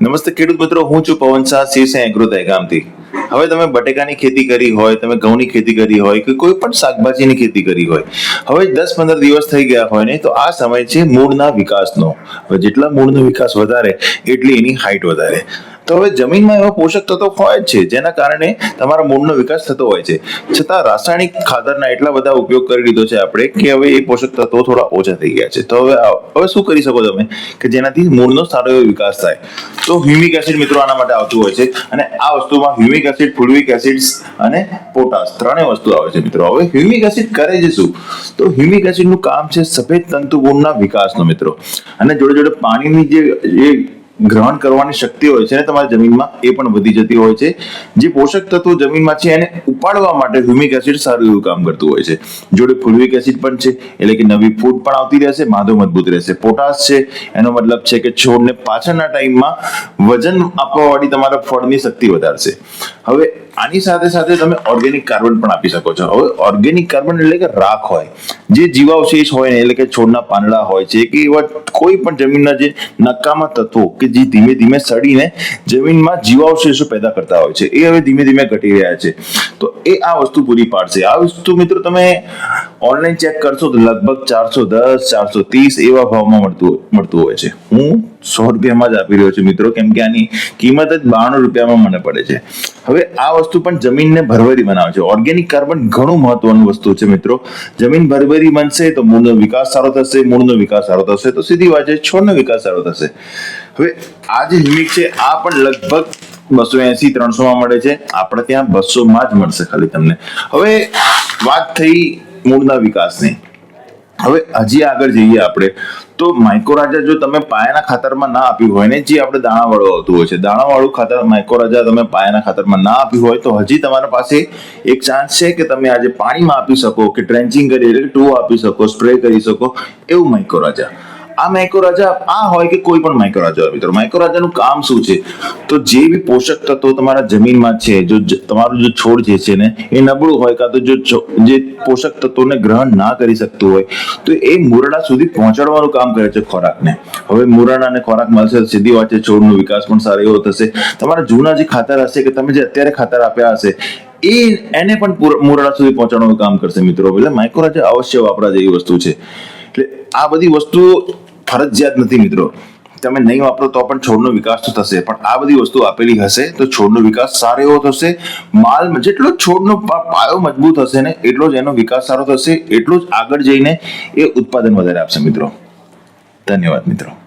નમસ્તે ખેડૂત મિત્રો હું છું પવન શાહ શીર્ષ એગ્રો દહેગામથી હવે તમે બટેકાની ખેતી કરી હોય, તમે ઘઉંની ખેતી કરી હોય કે કોઈ પણ શાકભાજીની ખેતી કરી હોય, હવે દસ પંદર દિવસ થઈ ગયા હોય ને, તો આ સમય છે મૂળના વિકાસનો. હવે જેટલા મૂળનો વિકાસ વધારે, એટલી એની હાઈટ વધારે. તો હવે જમીનમાં એવા પોષક તત્વો હોય છે, જેના કારણે તમારા મૂળનો વિકાસ થતો હોય છે. છતાં રાસાયણિક ખાતરના એટલા બધા ઉપયોગ કરી લીધો છે આપણે કે હવે એ પોષક તત્વો થોડા ઓછા થઈ ગયા છે. તો હવે હવે શું કરી શકો તમે? કે જેનાથી મૂળનો સારો એવો વિકાસ થાય. તો હ્યુમિક એસિડ મિત્રો આના માટે આવતું હોય છે અને આ વસ્તુમાં હ્યુમિક એસિડ, ફુલવિક એસિડ અને પોટાશ ત્રણેય વસ્તુ આવે છે મિત્રો. હવે હ્યુમિક એસિડ કરે છે શું? તો હ્યુમિક એસિડનું કામ છે સફેદ તંતુગુણના વિકાસનો મિત્રો. અને જોડે જોડે પાણીની જે ગ્રહણ કરવાની શક્તિ હોય છે ને તમારી જમીનમાં એ પણ વધી જતી હોય છે. જે પોષક તત્વો જમીનમાં છે એને ઉપાડવા માટે હ્યુમિક એસિડ સારું એવું કામ કરતું હોય છે. જોડે ફુલવિક એસિડ પણ છે, એટલે કે નવી ફૂડ પણ આવતી રહેશે માધો મજબૂત રહેશે. પોટાશ છે, એનો મતલબ છે કે છોડને પાછળના ટાઈમમાં વજન આપવાવાળી તમારા ફળની શક્તિ વધારશે. હવે આની સાથે સાથે તમે ઓર્ગેનિક કાર્બન પણ આપી શકો છો. હવે ઓર્ગેનિક કાર્બન એટલે કે રાખ હોય. જે જીવાવશેષ હોય ને, એટલે કે છોડના પાંદડા હોય છે, કે એવા કોઈ પણ જમીનના જે નકામા તત્વો કે જે ધીમે ધીમે સડીને જમીનમાં જીવાવશેષો પેદા કરતા હોય છે. એ હવે ધીમે ધીમે ઘટી રહ્યા છે. તો એ આ વસ્તુ પૂરી પાડશે. આ વસ્તુ મિત્રો તમે ઓનલાઈન ચેક કરશો તો લગભગ ચારસો દસ, ચારસો ત્રીસ એવા ભાવમાં મળતું મળતું હોય છે. હું સો રૂપિયામાં જ આપી રહ્યો છું મિત્રો, કેમ કે આની કિંમત જ બાણું રૂપિયામાં મને પડે છે. હવે આ વસ્તુ પણ જમીનને ભરભરી બનાવે છે. ઓર્ગેનિક કાર્બન ઘણું મહત્વનું વસ્તુ છે મિત્રો. જમીન ભરભરી બનશે તો મૂળનો વિકાસ સારો થશે, મૂળનો વિકાસ સારો થશે, તો સીધી વાત છે, છોડનો વિકાસ સારો થશે. હવે આ જે હિમિક છે, આ પણ લગભગ બસો એસી ત્રણસો માં મળે છે. આપણે ત્યાં બસો માં જ મળશે ખાલી તમને. હવે વાત થઈ મૂળના વિકાસની. હવે હજી આગળ જઈએ આપણે. તો માઇકોરાજા જો તમે પાયાના ખાતરમાં ના આપ્યું હોય ને, જે આપણે દાણાવાળું આવતું હોય છે, દાણાવાળું ખાતર માઇકોરાજા તમે પાયાના ખાતરમાં ના આપ્યું હોય, તો હજી તમારા પાસે એક ચાન્સ છે કે તમે આજે પાણીમાં આપી શકો કે ટ્રેન્ચિંગ કરી એટલે ટુ આપી શકો સ્પ્રે કરી શકો એવું માઇક્રોરાજા. આ માઇક્રોરાજા, આ હોય કે કોઈ પણ માઇક્રોરાજા હોય મિત્રો, માઇક્રોરાજાનું કામ શું છે? તો જે બી પોષક તત્વો તમારા જમીનમાં છે, જો તમારું જો છોડ જે છે ને, એ નબળું હોય કાં તો જો જે પોષક તત્વોને ગ્રહણ ના કરી શકતું હોય, તો એ મુરડા સુધી પહોંચાડવાનું કામ કરે છે ખોરાકને. હવે મૂરડાને ખોરાક મળશે, સીધી વાત છે, છોડનો વિકાસ પણ સારો એવો થશે. તમારા જૂના જે ખાતર હશે કે તમે જે અત્યારે ખાતર આપ્યા હશે, એ એને પણ મુરડા સુધી પહોંચાડવાનું કામ કરશે મિત્રો. એટલે માઇક્રોરાજા અવશ્ય વાપરા જેવી વસ્તુ છે. આ બધી વસ્તુઓ ફરજિયાત નથી મિત્રો. તમે નહીં વાપરો તો પણ છોડનો વિકાસ તો થશે. પણ આ બધી વસ્તુ આપેલી હશે તો છોડનો વિકાસ સારો એવો થશે. માલ જેટલો છોડનો પાયો મજબૂત હશે ને, એટલો જ એનો વિકાસ સારો થશે, એટલું જ આગળ જઈને એ ઉત્પાદન વધારે આપશે મિત્રો. ધન્યવાદ મિત્રો.